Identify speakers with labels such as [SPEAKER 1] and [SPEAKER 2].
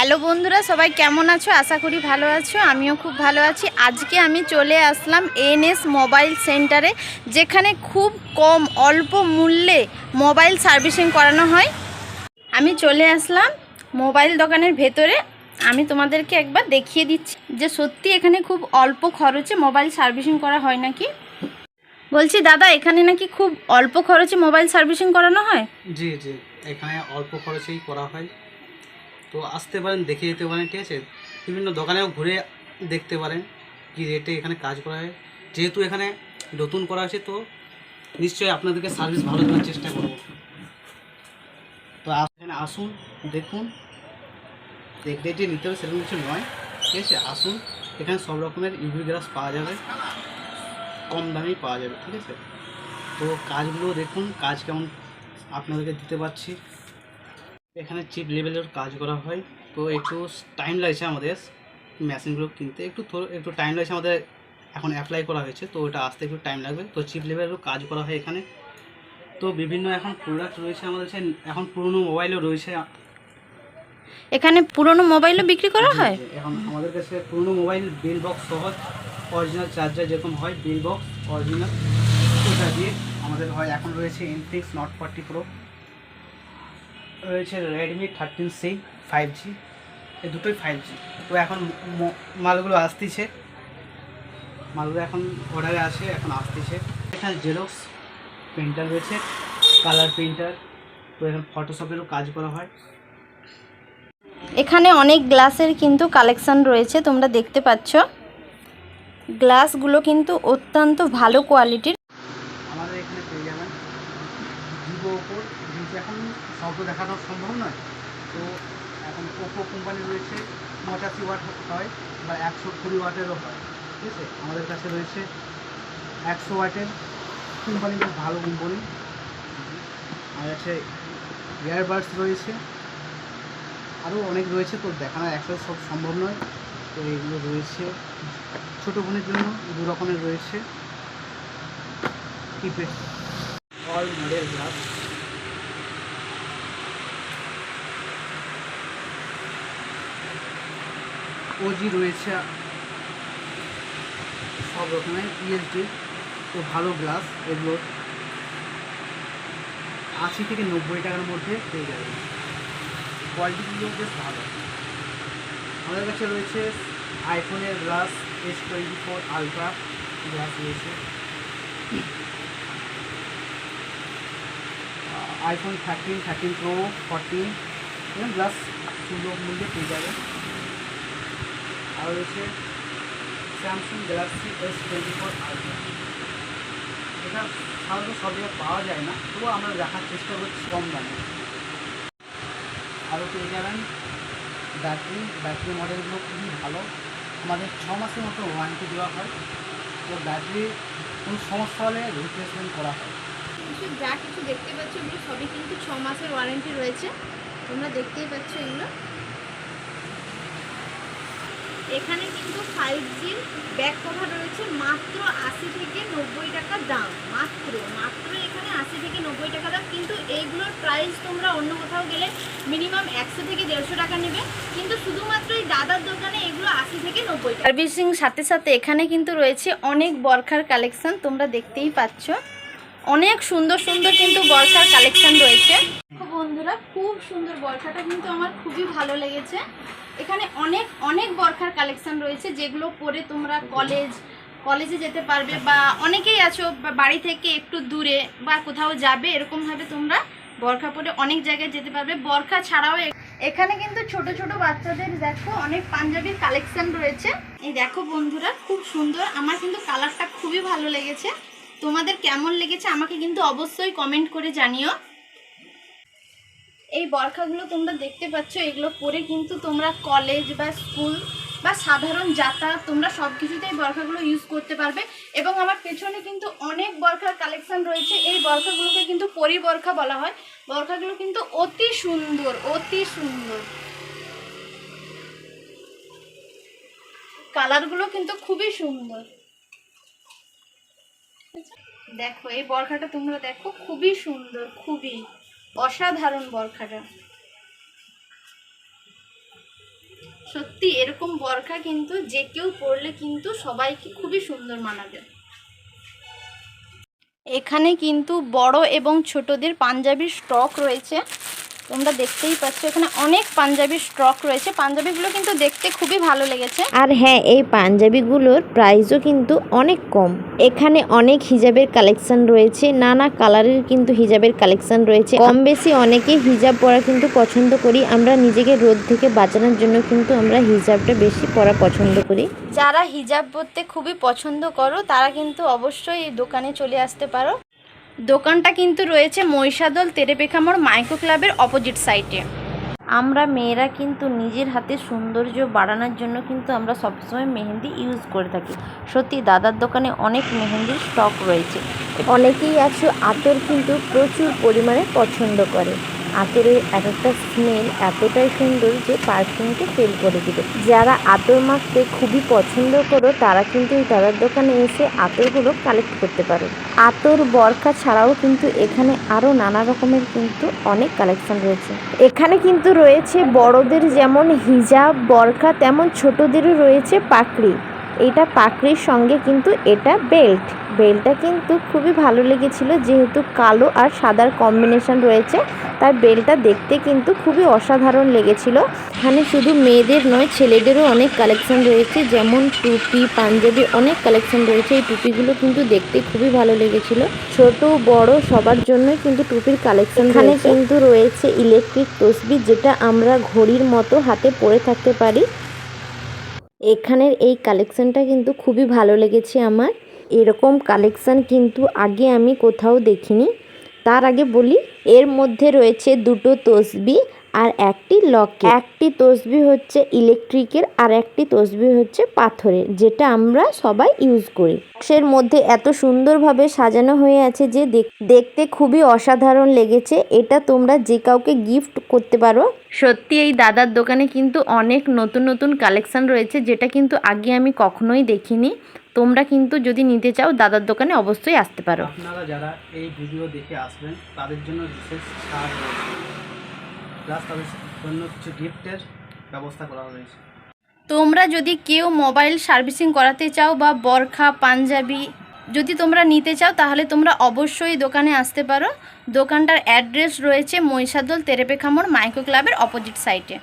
[SPEAKER 1] Hello বন্ধুরা, সবাই কেমন আছো? আশা করি ভালো আছো, আমিও খুব ভালো আছি। আজকে আমি চলে আসলাম এনএস মোবাইল সেন্টারে, যেখানে খুব কম অল্প মূল্যে মোবাইল সার্ভিসিং করানো হয়। আমি চলে আসলাম মোবাইল দোকানের ভেতরে। আমি তোমাদেরকে একবার দেখিয়ে দিচ্ছি যে সত্যি এখানে খুব অল্প খরচে মোবাইল সার্ভিসিং করা হয় নাকি? বলছি, দাদা, এখানে নাকি খুব অল্প খরচে মোবাইল সার্ভিসিং করানো হয়?
[SPEAKER 2] জি জি, এখানে অল্প খরচেই করা হয়। তো আসতে পারেন, দেখে যেতে পারেন, ঠিক আছে? বিভিন্ন দোকানেও ঘুরে দেখতে পারেন কি রেটে এখানে কাজ করা হয়। যেহেতু এখানে নতুন করা আছে তো নিশ্চয়ই আপনাদেরকে সার্ভিস ভালো দেওয়ার চেষ্টা করব। তো এখানে আসুন, দেখুন। দেখতে যে নিতে হবে, সেরকম কিছু নয়, ঠিক আছে? আসুন, এখানে সব রকমের ইউভি গ্লাস পাওয়া যাবে। কম দামেই পাওয়া যাবে, ঠিক আছে? তো কাজগুলো দেখুন, কাজ কেমন আপনাদেরকে দিতে পারছি। এখানে চিপ লেভেলের কাজ করা হয়। তো একটু টাইম লাগছে আমাদের মেশিনগুলো কিনতে। একটু একটু টাইম লাগছে আমাদের এখন অ্যাপ্লাই করা হয়েছে তো ওটা আসতে একটু টাইম লাগবে। তো চিপ লেভেলেরও কাজ করা হয় এখানে। তো বিভিন্ন এখন প্রোডাক্ট রয়েছে আমাদের এখন পুরনো মোবাইলও রয়েছে।
[SPEAKER 1] এখানে পুরনো মোবাইলও বিক্রি করা হয়?
[SPEAKER 2] এখন আমাদের কাছে পুরনো মোবাইল বিল বক্স সহ অরিজিনাল চার্জার যেরকম হয় বিল বক্স অরিজিনাল ওটা দিয়ে আমাদের হয়। এখন রয়েছে ইনফিক্স নট ফর্টি প্রো রয়েছে Redmi thirteen C five G এই দুটোই ফাইভ জি তো এখন মালগুলো আসতেছে। মালগুলো এখন অর্ডারে আসে এখন আসতেছে। এখানে জেরক্স প্রিন্টার রয়েছে কালার প্রিন্টার তো এখানে ফটোশপেরও কাজ করা হয়।
[SPEAKER 1] এখানে অনেক গ্লাসের কিন্তু কালেকশন রয়েছে, তোমরা দেখতে পাচ্ছ। গ্লাসগুলো কিন্তু অত্যন্ত ভালো কোয়ালিটির
[SPEAKER 2] আমাদের এখানে পেয়ে যাবেন ভিভো ওপোর যেহেতু এখন সব তো দেখানো সম্ভব নয়। তো এখন ওপো কোম্পানি রয়েছে, পঁচাশি ওয়াট হয় বা একশো কুড়ি ওয়াটেরও হয়, ঠিক আছে? আমাদের কাছে রয়েছে একশো ওয়াটের কোম্পানি খুব ভালো কোম্পানি আমাদের কাছে ইয়ারবাডস রয়েছে। আরও অনেক রয়েছে, তো দেখানো একসাথে সব সম্ভব নয়। তো এগুলো রয়েছে ছোটো বোনের জন্য, দু রকমের রয়েছে। Keypad all model glass OG রয়েছে। সব রকমের ইএসডি তো ভালো গ্লাস এগুলো আশি থেকে নব্বই টাকার মধ্যে পেয়ে যাবে কোয়ালিটিগুলো বেশ ভালো। আমাদের কাছে রয়েছে আইফোনের glass S twenty four ultra glass রয়েছে। IPhone thirteen thirteen pro fourteen glass সুলভ মূল্যে পেয়ে যাবে রয়েছে। Samsung Galaxy S twenty four ultra এটা সাধারণত সব জায়গায় পাওয়া যায় না তবুও আমরা দেখার চেষ্টা করছি কম দামে। আরও পেয়ে যাবেন ব্যাটারি ব্যাটারি মডেলগুলো খুবই ভালো। আমাদের ছ মাসের মতো ওয়ারেন্টি দেওয়া হয়। তো ব্যাটারি কোনো সমস্যা হলে রিপ্লেসমেন্ট করা হয়।
[SPEAKER 1] যা কিছু দেখতে পাচ্ছ এগুলো সবই কিন্তু ছ মাসের ওয়ারেন্টি রয়েছে। তোমরা দেখতেই পাচ্ছ এগুলো। এখানে কিন্তু ফাইভ জির ব্যাক কভার রয়েছে মাত্র আশি থেকে নব্বই টাকা দাম, মাত্র মাত্র এখানে আশি থেকে নব্বই টাকা দাম। কিন্তু এইগুলোর প্রাইস তোমরা অন্য কোথাও গেলে মিনিমাম একশো থেকে দেড়শো টাকা নেবে। কিন্তু শুধুমাত্র এই দাদার দোকানে এগুলো আশি থেকে নব্বই টাকা। সার্ভিসিং সাথে সাথে এখানে কিন্তু রয়েছে অনেক বরখার কালেকশন তোমরা দেখতেই পাচ্ছ। অনেক সুন্দর সুন্দর কিন্তু বরখার কালেকশন রয়েছে। বন্ধুরা, খুব সুন্দর বরখাটা কিন্তু আমার খুবই ভালো লেগেছে। এখানে অনেক অনেক বরখার কালেকশন রয়েছে, যেগুলো পরে তোমরা কলেজ কলেজে যেতে পারবে বা অনেকেই আছো বাড়ি থেকে একটু দূরে বা কোথাও যাবে, এরকমভাবে তোমরা বরখা পরে অনেক জায়গায় যেতে পারবে। বরখা ছাড়াও এখানে কিন্তু ছোট ছোট বাচ্চাদের দেখো অনেক পাঞ্জাবির কালেকশন রয়েছে। এই দেখো বন্ধুরা, খুব সুন্দর। আমার কিন্তু কালারটা খুবই ভালো লেগেছে। তোমাদের কেমন লেগেছে আমাকে কিন্তু অবশ্যই কমেন্ট করে জানিও। এই বরখাগুলো তোমরা দেখতে পাচ্ছ, এগুলো পরে কিন্তু তোমরা কলেজ বা স্কুল বা সাধারণ যাতায়াত তোমরা সব কিছুতেই বরখাগুলো ইউজ করতে পারবে। এবং আমার পেছনে কিন্তু অনেক বরখার কালেকশন রয়েছে। এই বরখাগুলোকে কিন্তু পরি বরখা বলা হয়। বরখাগুলো কিন্তু অতি সুন্দর অতি সুন্দর। কালারগুলো কিন্তু খুবই সুন্দর। দেখো, এই বরখাটা তোমরা দেখো, খুবই সুন্দর, খুবই। অসাধারণ বরখাটা। সত্যি, এরকম বরখা কিন্তু যে কেউ পরলে কিন্তু সবাইকে খুবই সুন্দর মানাবে। এখানে কিন্তু বড় এবং ছোটদের পাঞ্জাবির স্টক রয়েছে। তোমরা দেখতেই পাচ্ছ এখানে অনেক পাঞ্জাবির স্টক রয়েছে। পাঞ্জাবিগুলো কিন্তু দেখতে খুবই ভালো লেগেছে।
[SPEAKER 3] আর হ্যাঁ এই পাঞ্জাবিগুলোর প্রাইসও কিন্তু অনেক কম। এখানে অনেক হিজাবের কালেকশন রয়েছে নানা কালারের কিন্তু হিজাবের কালেকশন রয়েছে। কম বেশি অনেকে হিজাব পরা কিন্তু পছন্দ করি আমরা নিজেকে রোদ থেকে বাঁচানোর জন্য কিন্তু আমরা হিজাবটা বেশি পরা পছন্দ করি।
[SPEAKER 1] যারা হিজাব পরতে খুবই পছন্দ করো তারা কিন্তু অবশ্যই এই দোকানে চলে আসতে পারো। দোকানটা কিন্তু রয়েছে মহিষাদল তেরেপেখামোড় মাইক্রো ক্লাবের অপোজিট সাইটে
[SPEAKER 3] আমরা মেয়েরা কিন্তু নিজের হাতে সৌন্দর্য বাড়ানোর জন্য কিন্তু আমরা সবসময় মেহেন্দি ইউজ করে থাকি। সত্যি দাদার দোকানে অনেক মেহেন্দির স্টক রয়েছে। অনেকেই আছে আতর কিন্তু প্রচুর পরিমাণে পছন্দ করে। আতরের এক একটা স্মেল এতটাই সুন্দর যে পারফিউমকে ফেল করে দিবে। যারা আতর মাখতে খুবই পছন্দ করো, তারা কিন্তু এই দাদার দোকানে এসে আতরগুলো কালেক্ট করতে পারো। আতর বরখা ছাড়াও কিন্তু এখানে আরও নানা রকমের কিন্তু অনেক কালেকশন রয়েছে। এখানে কিন্তু রয়েছে বড়দের যেমন হিজাব বরখা, তেমন ছোটদেরও রয়েছে পাকড়ি। এটা পাকড়ির সঙ্গে কিন্তু এটা বেল্ট বেল্টটা কিন্তু খুবই ভালো লেগেছিল যেহেতু কালো আর সাদার কম্বিনেশন রয়েছে তার বেল্টটা দেখতে কিন্তু খুবই অসাধারণ লেগেছিল। এখানে শুধু মেয়েদের নয় ছেলেদেরও অনেক কালেকশন রয়েছে যেমন টুপি পাঞ্জাবি অনেক কালেকশন রয়েছে। এই টুপিগুলো কিন্তু দেখতে খুবই ভালো লেগেছিল। ছোট বড় সবার জন্যই কিন্তু টুপির কালেকশন এখানে কিন্তু রয়েছে ইলেকট্রিক তসবি যেটা আমরা ঘড়ির মতো হাতে পরে থাকতে পারি। এখানের এই কালেকশানটা কিন্তু খুবই ভালো লেগেছে আমার। এরকম কালেকশান কিন্তু আগে আমি কোথাও দেখিনি। তার আগে বলি, এর মধ্যে রয়েছে দুটো তসবি। আর একটি লকে একটি তসবি হচ্ছে ইলেকট্রিকের আর একটি তসবি হচ্ছে পাথরের যেটা আমরা সবাই ইউজ করি। বক্সের মধ্যে এত সুন্দরভাবে সাজানো হয়ে আছে যে দেখ- দেখতে খুবই অসাধারণ লেগেছে। এটা তোমরা যে কাউকে গিফট করতে পারো। সত্যি এই দাদার দোকানে কিন্তু অনেক নতুন নতুন কালেকশন রয়েছে যেটা কিন্তু আগে আমি কখনোই দেখিনি। তোমরা কিন্তু যদি নিতে চাও দাদার দোকানে অবশ্যই আসতে পারো।
[SPEAKER 2] আপনারা যারা এই ভিডিও দেখে আসবেন তাদের জন্য বিশেষ ছাড় প্লাস তাদের জন্য কিছু গিফটের ব্যবস্থা করা হয়েছে।
[SPEAKER 1] তোমরা যদি কেউ মোবাইল সার্ভিসিং করাতে চাও বা বরখা, পাঞ্জাবি যদি তোমরা নিতে চাও, তাহলে তোমরা অবশ্যই দোকানে আসতে পারো। দোকানটার অ্যাড্রেস রয়েছে মহিষাদল তেরেপেখামোড় মাইক্রো ক্লাবের অপোজিট সাইডে